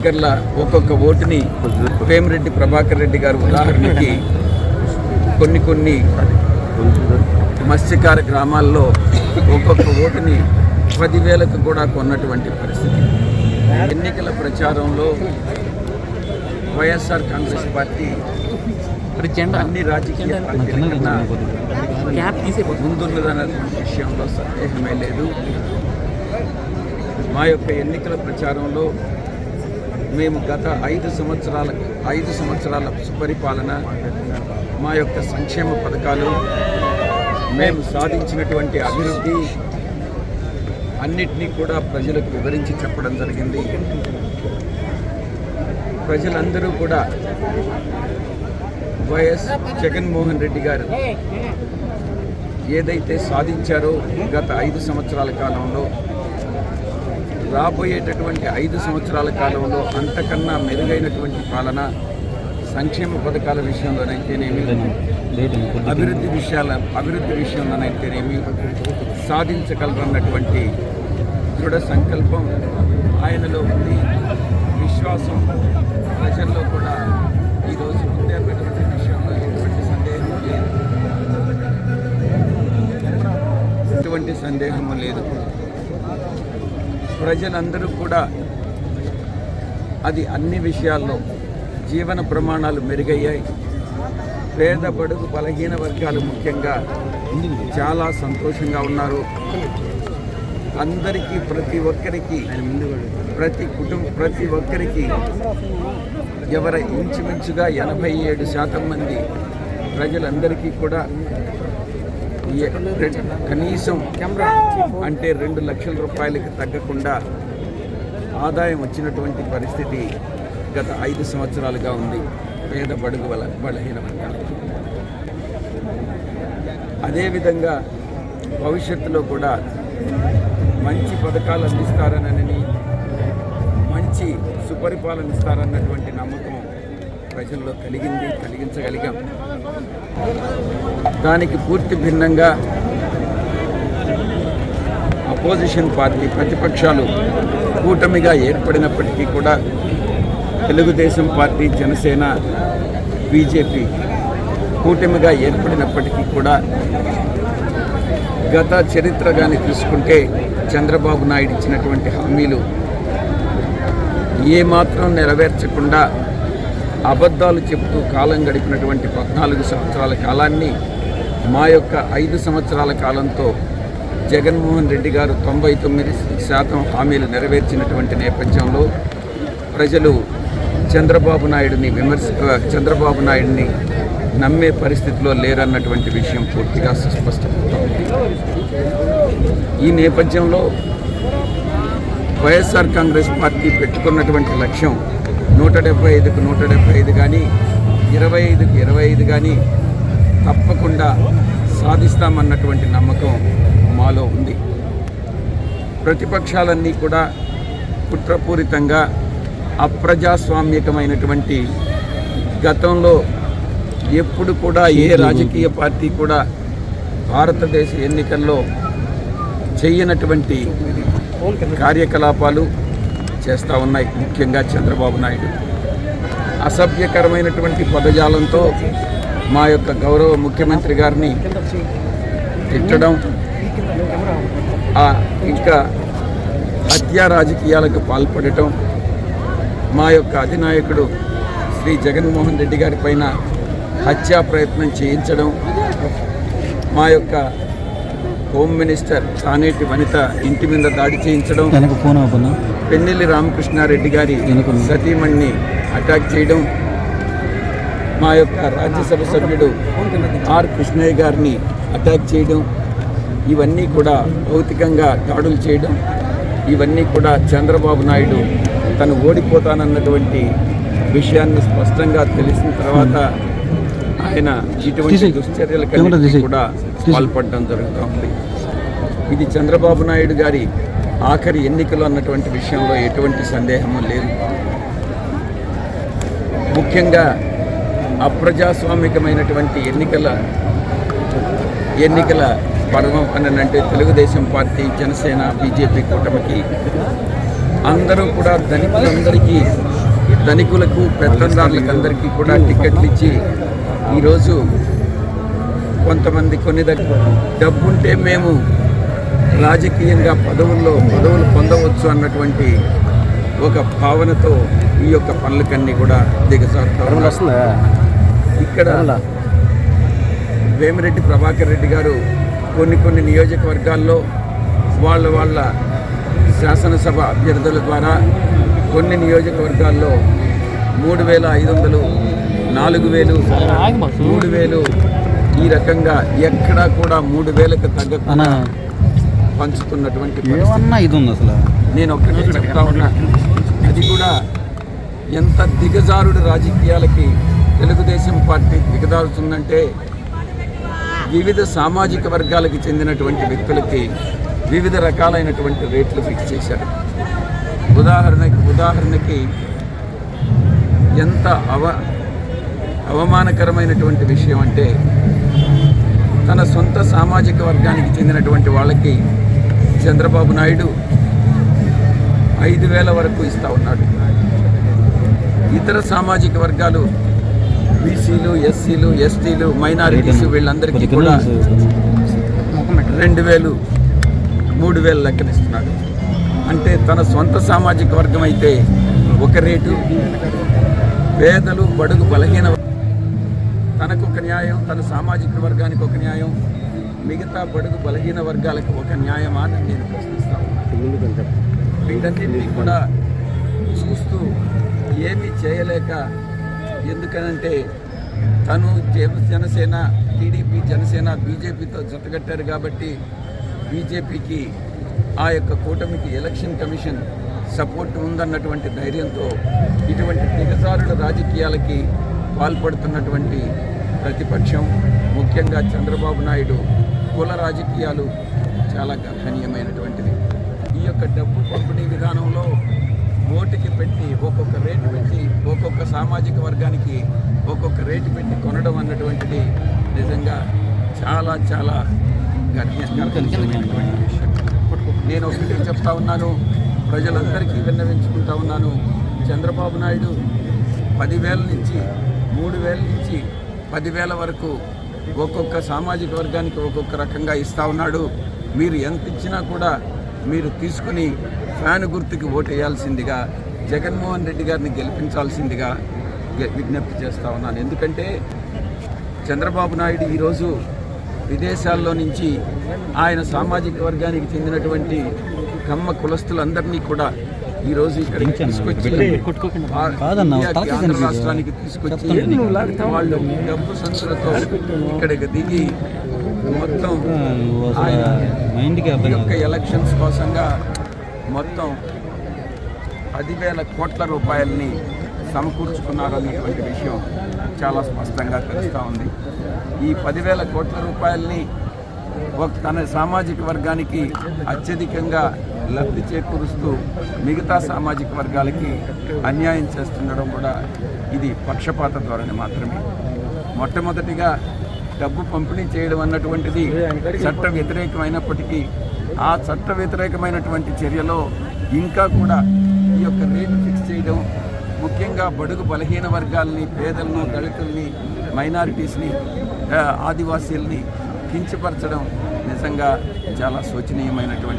స్పీకర్ల ఒక్కొక్క ఓటుని వేమిరెడ్డి ప్రభాకర్ రెడ్డి గారు ఉదాహరణకి కొన్ని కొన్ని మత్స్యకార గ్రామాల్లో ఒక్కొక్క ఓటుని పదివేలకు కూడా కొన్నటువంటి పరిస్థితి. ఎన్నికల ప్రచారంలో వైఎస్ఆర్ కాంగ్రెస్ పార్టీ అన్ని రాజకీయ పార్టీల కన్నా ముందున్నదన్నటువంటి విషయంలో సందేహమే లేదు. మా యొక్క ఎన్నికల ప్రచారంలో మేము గత ఐదు సంవత్సరాల ఐదు సంవత్సరాల సుపరిపాలన మా యొక్క సంక్షేమ పథకాలు మేము సాధించినటువంటి అభివృద్ధి అన్నిటినీ కూడా ప్రజలకు వివరించి చెప్పడం జరిగింది. ప్రజలందరూ కూడా వైఎస్ జగన్మోహన్ రెడ్డి గారు ఏదైతే సాధించారో గత ఐదు సంవత్సరాల కాలంలో రాబోయేటటువంటి ఐదు సంవత్సరాల కాలంలో అంతకన్నా మెరుగైనటువంటి పాలన సంక్షేమ పథకాల విషయంలోనైతేనేమి అభివృద్ధి విషయాల అభివృద్ధి విషయంలోనైతేనేమి సాధించగలరన్నటువంటి దృఢ సంకల్పం ఆయనలో ఉంది. విశ్వాసం ప్రజల్లో కూడా ఈరోజు ముందే పెట్టిన విషయంలో ఎటువంటి సందేహం లేదు. ఎటువంటి సందేహము లేదు. ప్రజలందరూ కూడా అది అన్ని విషయాల్లో జీవన ప్రమాణాలు మెరుగయ్యాయి. పేద బడుగు బలహీన వర్గాలు ముఖ్యంగా చాలా సంతోషంగా ఉన్నారు. అందరికీ ప్రతి ఒక్కరికి ప్రతి కుటుంబ ప్రతి ఒక్కరికి ఎవర ఇంచుమించుగా ఎనభై ఏడు శాతం మంది ప్రజలందరికీ కూడా కనీసం అంటే రెండు లక్షల రూపాయలకి తగ్గకుండా ఆదాయం వచ్చినటువంటి పరిస్థితి గత ఐదు సంవత్సరాలుగా ఉంది. పేద బడుగు బల బలహీన వర్గాలకు. అదేవిధంగా భవిష్యత్తులో కూడా మంచి పథకాలు అందిస్తారనని మంచి సుపరిపాలన ఇస్తారన్నటువంటి నమ్మకం ప్రజల్లో కలిగింది కలిగించగలిగాం. దానికి పూర్తి భిన్నంగా అపోజిషన్ పార్టీ ప్రతిపక్షాలు కూటమిగా ఏర్పడినప్పటికీ కూడా తెలుగుదేశం పార్టీ జనసేన బీజేపీ కూటమిగా ఏర్పడినప్పటికీ కూడా గత చరిత్ర కానీ తీసుకుంటే చంద్రబాబు నాయుడు ఇచ్చినటువంటి హామీలు ఏమాత్రం నెరవేర్చకుండా అబద్ధాలు చెబుతూ కాలం గడిపినటువంటి పద్నాలుగు సంవత్సరాల కాలాన్ని మా యొక్క ఐదు సంవత్సరాల కాలంతో జగన్మోహన్ రెడ్డి గారు తొంభై తొమ్మిది శాతం హామీలు నెరవేర్చినటువంటి నేపథ్యంలో ప్రజలు చంద్రబాబు నాయుడిని విమర్శ చంద్రబాబు నాయుడిని నమ్మే పరిస్థితిలో లేరన్నటువంటి విషయం పూర్తిగా సుస్పష్టమవుతోంది ఈ నేపథ్యంలో వైఎస్ఆర్ కాంగ్రెస్ పార్టీ పెట్టుకున్నటువంటి లక్ష్యం నూట డెబ్బై ఐదుకు నూట డెబ్బై ఐదు కానీ ఇరవై ఐదుకు ఇరవై ఐదు కానీ తప్పకుండా సాధిస్తామన్నటువంటి నమ్మకం మాలో ఉంది. ప్రతిపక్షాలన్నీ కూడా కుట్రపూరితంగా అప్రజాస్వామ్యకమైనటువంటి గతంలో ఎప్పుడు కూడా ఏ రాజకీయ పార్టీ కూడా భారతదేశ ఎన్నికల్లో చేయనటువంటి కార్యకలాపాలు చేస్తూ ఉన్నాయి. ముఖ్యంగా చంద్రబాబు నాయుడు. అసభ్యకరమైనటువంటి పదజాలంతో మా యొక్క గౌరవ ముఖ్యమంత్రి గారిని తిట్టడం ఆ ఇంకా హత్యా రాజకీయాలకు పాల్పడటం మా యొక్క అధినాయకుడు శ్రీ జగన్మోహన్ రెడ్డి గారి పైన హత్యా ప్రయత్నం చేయించడం మా యొక్క హోమ్ మినిస్టర్ తానేటి వనిత ఇంటి మీద దాడి చేయించడం పెన్నెల్లి రామకృష్ణారెడ్డి గారి. సతీమణిని అటాక్ చేయడం మా యొక్క రాజ్యసభ సభ్యుడు ఆర్ కృష్ణయ్య గారిని అటాక్ చేయడం ఇవన్నీ కూడా భౌతికంగా దాడులు చేయడం ఇవన్నీ కూడా చంద్రబాబు నాయుడు తను ఓడిపోతానన్నటువంటి విషయాన్ని స్పష్టంగా తెలిసిన తర్వాత ఆయన ఇటువంటి దుశ్చర్యలకు. కూడా పాల్పడడం జరుగుతూ ఉంది ఇది చంద్రబాబు నాయుడు గారి ఆఖరి ఎన్నికలు అన్నటువంటి విషయంలో ఎటువంటి సందేహము లేదు. ముఖ్యంగా అప్రజాస్వామికమైనటువంటి ఎన్నికల ఎన్నికల పర్వం అని అంటే తెలుగుదేశం పార్టీ జనసేన బీజేపీ కూటమికి అందరూ కూడా ధనికులందరికీ ధనికులకు పెత్తందారులకు అందరికీ కూడా టికెట్లు ఇచ్చి ఈరోజు కొంతమంది కొన్ని దగ్గర డబ్బుంటే మేము రాజకీయంగా పదవుల్లో పదవులు పొందవచ్చు అన్నటువంటి ఒక భావనతో ఈ యొక్క పనులకన్నీ కూడా దిగజారుతా ఉన్నారు. ఇక్కడ వేమిరెడ్డి ప్రభాకర్ రెడ్డి గారు కొన్ని కొన్ని నియోజకవర్గాల్లో వాళ్ళ వాళ్ళ శాసనసభ అభ్యర్థుల ద్వారా కొన్ని నియోజకవర్గాల్లో మూడు వేల ఐదు వందలు నాలుగు వేలు మూడు వేలు. ఈ రకంగా ఎక్కడా కూడా మూడు వేలకు తగ్గకుండా పంచుతున్నటువంటి ఇది ఉంది అసలు? నేను ఒక్కటే చెప్తా ఉన్నా. అది కూడా ఎంత దిగజారుడు రాజకీయాలకి తెలుగుదేశం పార్టీ దిగజారుతుందంటే వివిధ సామాజిక వర్గాలకు చెందినటువంటి వ్యక్తులకి వివిధ రకాలైనటువంటి రేట్లు ఫిక్స్ చేశారు. ఉదాహరణకి ఉదాహరణకి ఎంత అవ అవమానకరమైనటువంటి విషయం అంటే తన సొంత సామాజిక వర్గానికి చెందినటువంటి వాళ్ళకి చంద్రబాబు నాయుడు ఐదు వేల వరకు ఇస్తా ఉన్నాడు. ఇతర సామాజిక వర్గాలు బీసీలు ఎస్సీలు ఎస్టీలు మైనారిటీస్ వీళ్ళందరికీ కూడా రెండు వేలు మూడు వేలు లెక్కనిస్తున్నాడు అంటే తన సొంత సామాజిక వర్గం అయితే ఒక రేటు పేదలు బడుగు బలహీన తనకు ఒక న్యాయం తన సామాజిక వర్గానికి ఒక న్యాయం మిగతా బడుగు బలహీన వర్గాలకు ఒక న్యాయమా అని నేను ప్రశ్నిస్తా ఉన్నాను వీటన్నిటినీ కూడా చూస్తూ ఏమీ చేయలేక ఎందుకనంటే తను జన- జనసేన టీడీపీ జనసేన బీజేపీతో జతగట్టారు కాబట్టి బీజేపీకి ఆ యొక్క కూటమికి ఎలక్షన్ కమిషన్ సపోర్ట్ ఉందన్నటువంటి ధైర్యంతో ఇటువంటి దిగజారుల రాజకీయాలకి పాల్పడుతున్నటువంటి ప్రతిపక్షం ముఖ్యంగా చంద్రబాబు నాయుడు కుల రాజకీయాలు చాలా గర్హనీయమైనటువంటిది. ఈ యొక్క డబ్బు పంపిణీ విధానంలో ఓటుకి పెట్టి ఒక్కొక్క రేటు పెట్టి ఒక్కొక్క సామాజిక వర్గానికి ఒక్కొక్క రేటు పెట్టి కొనడం అన్నటువంటిది నిజంగా చాలా చాలా గర్హ- గర్హనీయమైనటువంటి విషయం. నేను ఒకటి చెప్తా ఉన్నాను ప్రజలందరికీ విన్నవించుకుంటా ఉన్నాను. చంద్రబాబు నాయుడు పదివేల నుంచి మూడు వేల నుంచి పదివేల వరకు ఒక్కొక్క సామాజిక వర్గానికి ఒక్కొక్క రకంగా ఇస్తా ఉన్నాడు. మీరు ఎంత ఇచ్చినా కూడా మీరు తీసుకుని ఫ్యాన్ గుర్తుకి ఓటు వేయాల్సిందిగా జగన్మోహన్ రెడ్డి గారిని గెలిపించాల్సిందిగా విజ్ఞప్తి చేస్తూ ఉన్నాను. ఎందుకంటే చంద్రబాబు నాయుడు ఈరోజు విదేశాల్లో నుంచి ఆయన సామాజిక వర్గానికి చెందినటువంటి కమ్మ కులస్తులందరినీ కూడా ఈరోజు ఇక్కడ తీసుకొచ్చి ఆంధ్ర. రాష్ట్రానికి తీసుకొచ్చి. వాళ్ళు డబ్బు సంచులతో ఇక్కడికి దిగి మొత్తం ఆయన యొక్క ఎలక్షన్స్ కోసంగా మొత్తం పదివేల కోట్ల రూపాయలని సమకూర్చుకున్నారు అనేటువంటి విషయం చాలా స్పష్టంగా తెలుస్తూ ఉంది ఈ పదివేల కోట్ల రూపాయలని తన సామాజిక వర్గానికి అత్యధికంగా లబ్ధి చేకూరుస్తూ మిగతా సామాజిక వర్గాలకి అన్యాయం చేస్తుండడం కూడా ఇది పక్షపాత ధోరణి మాత్రమే. మొట్టమొదటిగా డబ్బు పంపిణీ చేయడం అన్నటువంటిది చట్ట వ్యతిరేకమైనప్పటికీ ఆ చట్ట వ్యతిరేకమైనటువంటి చర్యలో ఇంకా కూడా ఈ యొక్క రేటు ఫిక్స్ చేయడం ముఖ్యంగా బడుగు బలహీన వర్గాల్ని పేదలను దళితుల్ని మైనారిటీస్ని ఆదివాసీల్ని కించపరచడం నిజంగా చాలా శోచనీయమైనటువంటి